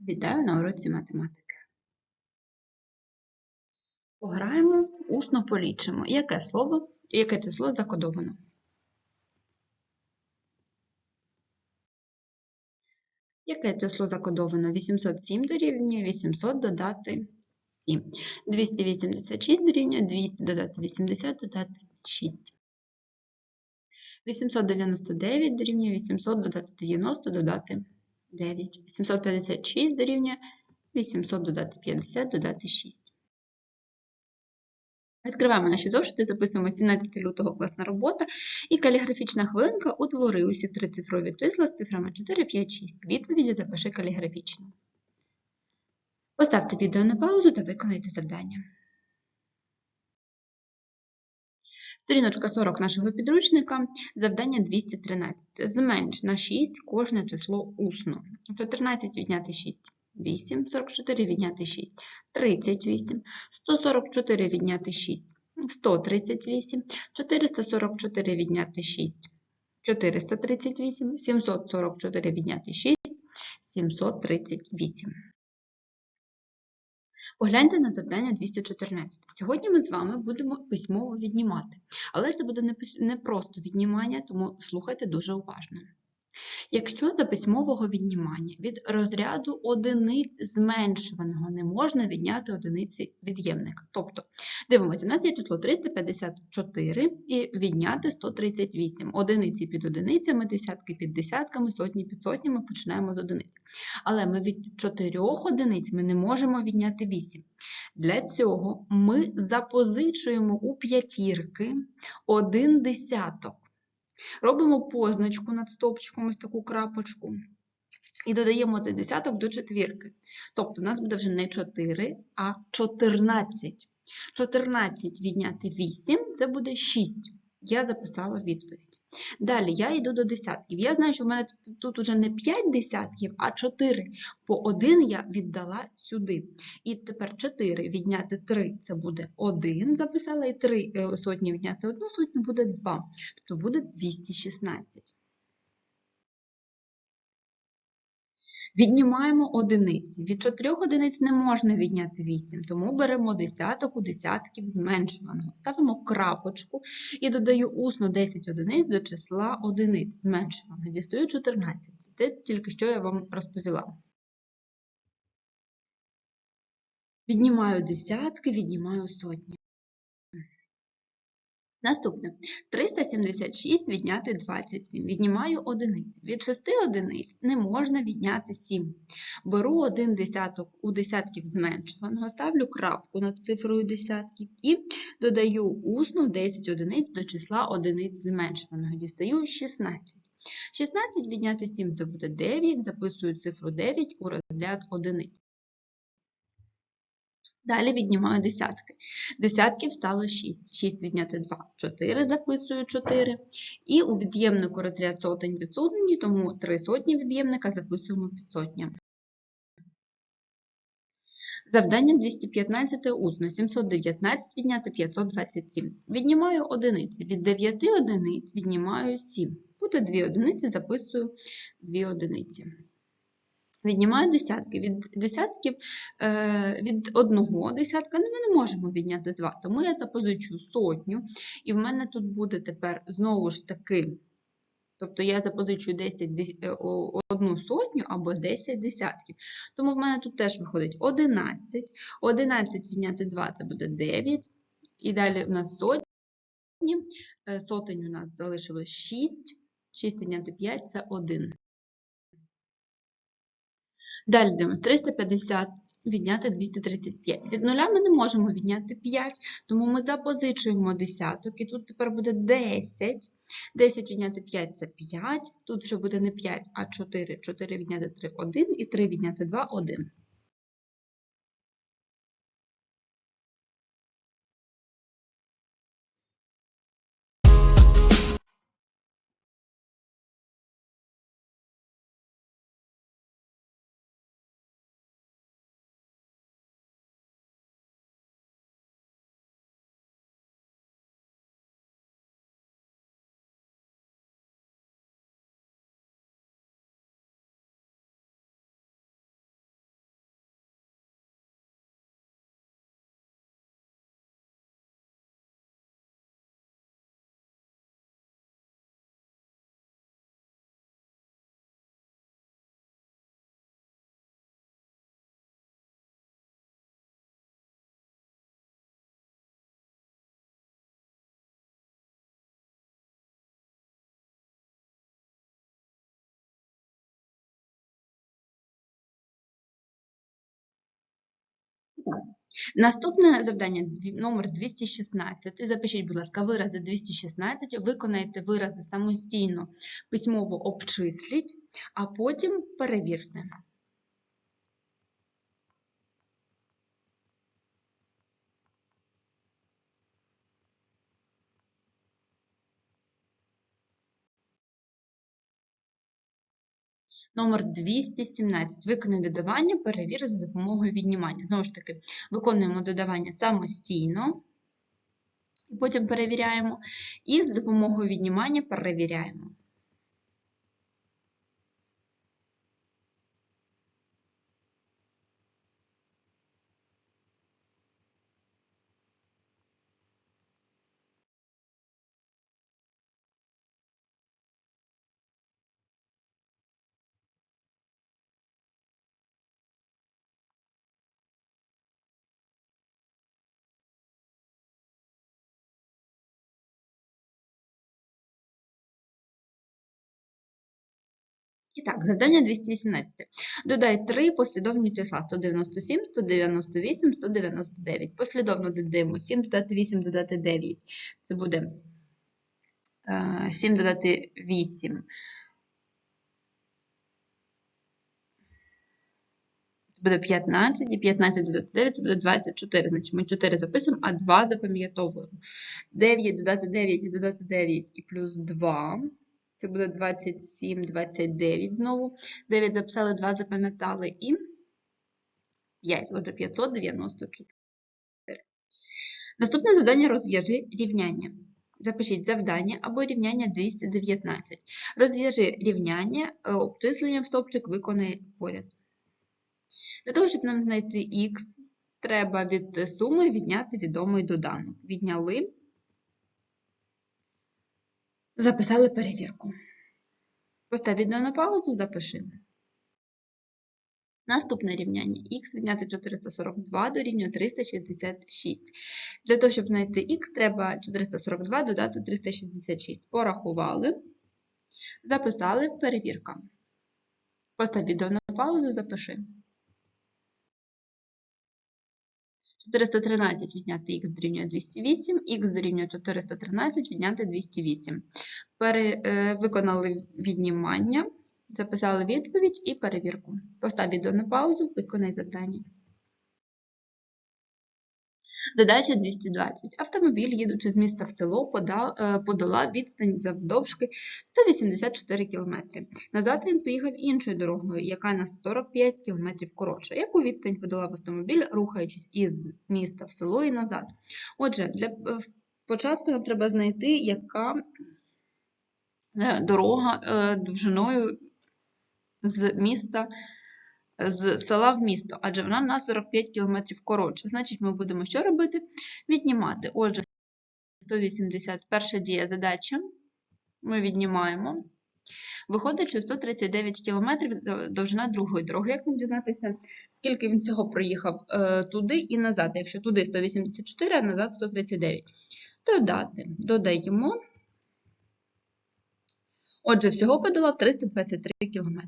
Вітаю на уроці математики. Пограємо, усно полічимо. Яке слово, яке число закодовано? Яке число закодовано? 807 дорівнює 800 додати 7. 286 дорівнює 200 додати 80 додати 6. 899 дорівнює 800 додати 90 додати 9. 856 дорівнює 800 додати 50 додати 6. Відкриваємо наші зошити, записуємо 17 лютого класна робота і каліграфічна хвилинка утвори усі три цифрові числа з цифрами 4, 5, 6. Відповіді запиши каліграфічно. Поставте відео на паузу та виконайте завдання. Сторіночка 40 нашого підручника, завдання 213. Зменш на 6 кожне число усно. 14 відняти 6. 8, 44 відняти 6, 38, 144 відняти 6, 138, 444 відняти 6, 438, 744 відняти 6, 738. Погляньте на завдання 214. Сьогодні ми з вами будемо письмово віднімати. Але це буде не просто віднімання, тому слухайте дуже уважно. Якщо за письмового віднімання від розряду одиниць зменшуваного не можна відняти одиниці від'ємника. Тобто, дивимося, у нас є число 354 і відняти 138. Одиниці під одиницями, десятки під десятками, сотні під сотнями починаємо з одиниць. Але ми від 4 одиниць ми не можемо відняти 8. Для цього ми запозичуємо у п'ятірки один десяток. Робимо позначку над стовпчиком, ось таку крапочку. І додаємо цей десяток до четвірки. Тобто у нас буде вже не 4, а 14. 14 відняти 8 це буде 6. Я записала відповідь. Далі я йду до десятків. Я знаю, що в мене тут вже не 5 десятків, а 4. По 1 я віддала сюди. І тепер 4 відняти 3 це буде 1, записала, і 3 е, сотні відняти 1 сотню буде 2. Тобто буде 216. Віднімаємо одиниці. Від 4 одиниць не можна відняти 8, тому беремо десяток у десятків зменшуваного. Ставимо крапочку і додаю усно 10 одиниць до числа одиниць зменшуваного. Дістаю 14. Це тільки що я вам розповіла. Віднімаю десятки, віднімаю сотні. Наступне 376 відняти 27. Віднімаю одиниць. Від 6 одиниць не можна відняти 7. Беру один десяток у десятків зменшуваного, ставлю крапку над цифрою десятків і додаю усно 10 одиниць до числа одиниць зменшуваного. Дістаю 16. 16 відняти 7 це буде 9, записую цифру 9 у розряд одиниць. Далі віднімаю десятки. Десятків стало 6. 6 відняти 2 4, записую 4. І у від'ємнику розряд сотень відсутні, тому 3 сотні від'ємника записуємо під сотнями. Завдання 215 усно. 719 відняти 527. Віднімаю одиниці. Від 9 одиниць віднімаю 7. Буде 2 одиниці, записую 2 одиниці. Віднімаю десятки. Від десятків, е, від одного десятка ну, ми не можемо відняти два, тому я запозичу сотню, і в мене тут буде тепер знову ж таки, тобто я запозичую 10, е, одну сотню або 10 десятків. Тому в мене тут теж виходить 11. 11 відняти 2 це буде 9. І далі у нас сотні. Е, сотень у нас залишилось 6. 6 відняти 5 це 1. Далі дивимося 350 відняти 235. Від нуля ми не можемо відняти 5, тому ми запозичуємо десяток, і тут тепер буде 10. 10 відняти 5 це 5, тут вже буде не 5, а 4. 4 відняти 3 1 і 3 відняти 2 1. Наступне завдання номер 216. Запишіть, будь ласка, вирази 216, виконайте вирази самостійно, письмово обчисліть, а потім перевірте. Номер 217. Виконуй додавання, перевір за допомогою віднімання. Знову ж таки, виконуємо додавання самостійно, потім перевіряємо, і за допомогою віднімання перевіряємо. І так, завдання 218. Додай три послідовні числа 197, 198, 199. Послідовно додаємо 7 додати 8 додати 9. Це буде е, 7 додати 8. Це буде 15, і 15 додати 9, це буде 24. Значить, ми 4 записуємо, а 2 запам'ятовуємо. 9 додати 9 і додати 9 і плюс 2. Це буде 27, 29 знову. 9 записали, 2 запам'ятали і 5. Отже, 594. Наступне завдання розв'яжи рівняння. Запишіть завдання або рівняння 219. Розв'яжи рівняння, е, обчисленням стовпчик виконай поряд. Для того, щоб нам знайти х, треба від суми відняти відомий доданок. Відняли, записали перевірку. Постав відео на паузу, запиши. Наступне рівняння х відняти 442 дорівнює 366. Для того, щоб знайти х, треба 442 додати 366. Порахували, записали перевірка. Постав відео на паузу, запиши. 413 відняти х дорівнює 208, х дорівнює 413 відняти 208. Пере, е, виконали віднімання, записали відповідь і перевірку. Постав відео на паузу, виконай завдання. Задача 220. Автомобіль, їдучи з міста в село, подав, е, подолав відстань завдовжки 184 км. Назад він поїхав іншою дорогою, яка на 45 км коротша. Яку відстань подолав автомобіль, рухаючись із міста в село і назад? Отже, для е, початку нам треба знайти, яка е, дорога довжиною з міста з села в місто, адже вона на 45 км коротша. Значить, ми будемо що робити? Віднімати. Отже, 181 дія задача. Ми віднімаємо. Виходить, що 139 км довжина другої дороги. Як нам дізнатися, скільки він всього проїхав е, туди і назад? Якщо туди 184, а назад 139. Додати. Додаємо. Отже, всього подолав 323 км.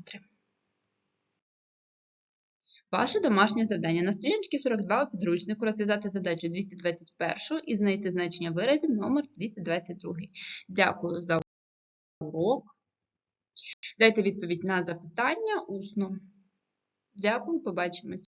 Ваше домашнє завдання на сторінці 42 у підручнику розв'язати задачу 221 і знайти значення виразів номер 222. Дякую за урок. Дайте відповідь на запитання усно. Дякую, побачимось.